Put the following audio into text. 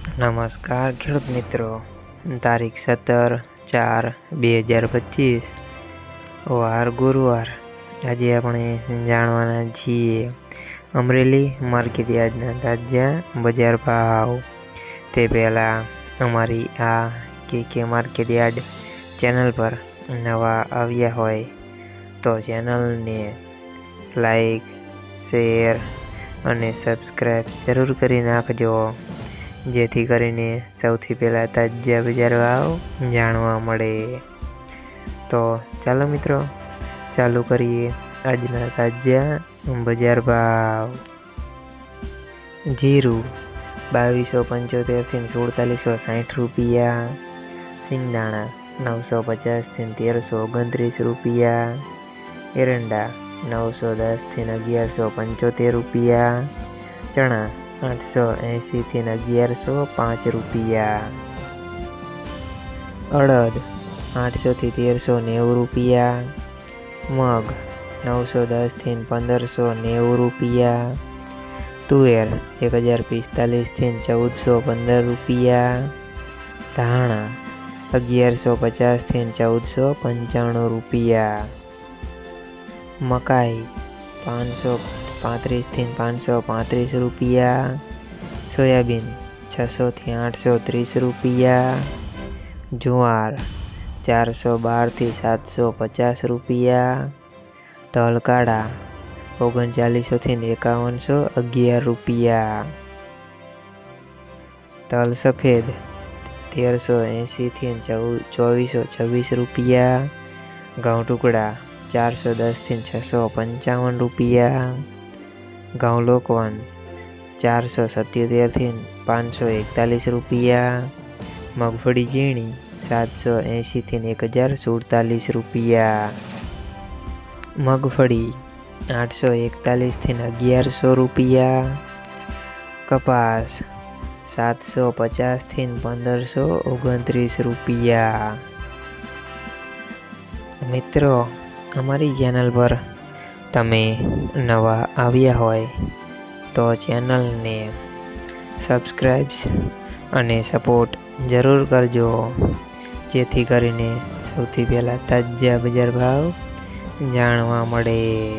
નમસ્કાર, ખેડૂત મિત્રો. તારીખ સત્તર ચાર બે હજાર પચીસ. વાર ગુરુવાર. આજે આપણે જાણવાના છીએ અમરેલી માર્કેટ યાર્ડના તાજા બજાર ભાવ. તે પહેલાં અમારી આ કે કે માર્કેટ યાર્ડ ચેનલ પર નવા આવ્યા હોય તો ચેનલને લાઈક, શેર અને સબસ્ક્રાઈબ જરૂર કરી નાખજો. જેથી કરીને સૌથી પહેલાં તાજા બજાર ભાવ જાણવા મળે. તો ચાલો મિત્રો, ચાલુ કરીએ આજના તાજા બજાર ભાવ. જીરું બાવીસો પંચોતેરથી સુડતાલીસો સાઠ રૂપિયા. સિંગદાણા નવસો પચાસથી તેરસો ઓગણત્રીસ રૂપિયા. એરંડા નવસો દસથી અગિયારસો પંચોતેર રૂપિયા. ચણા આઠસો એંશીથી અગિયારસો પાંચ રૂપિયા. અડદ આઠસોથી તેરસો નેવું રૂપિયા. મગ નવસો દસથી પંદરસો નેવું રૂપિયા. તુવેર એક હજાર પિસ્તાલીસથી ચૌદસો પંદર રૂપિયા. ધાણા અગિયારસો પચાસથી ચૌદસો પંચાણું રૂપિયા. મકાઈ પાંચસો પાંત્રીસથી પાંચસો પાંત્રીસ રૂપિયા. સોયાબીન છસોથી આઠસો ત્રીસ રૂપિયા. જુવાર ચારસો બારથી સાતસો પચાસ રૂપિયા. તલ કાળા ઓગણચાલીસોથી એકાવનસો અગિયાર રૂપિયા. તલ સફેદ તેરસો એંશીથી ચૌ, ચોવીસો છવ્વીસ રૂપિયા. ઘઉં ટુકડા ચારસો દસથી છસો પંચાવન રૂપિયા. ઘઉં વન ચારસો સત્યોતેરથી પાંચસો એકતાલીસ રૂપિયા. મગફળી ઝીણી સાતસો એંશીથી એક હજાર સુડતાલીસ રૂપિયા. મગફળી આઠસો એકતાલીસથી અગિયારસો રૂપિયા. કપાસ સાતસો પચાસથી પંદરસો ઓગણત્રીસ રૂપિયા. મિત્રો અમારી ચેનલ પર તમે નવા આવ્યા હોય તો ચેનલને સબસ્ક્રાઈબ્સ અને સપોર્ટ જરૂર કરજો. જેથી કરીને સૌથી પહેલાં તાજા બજાર ભાવ જાણવા મળે.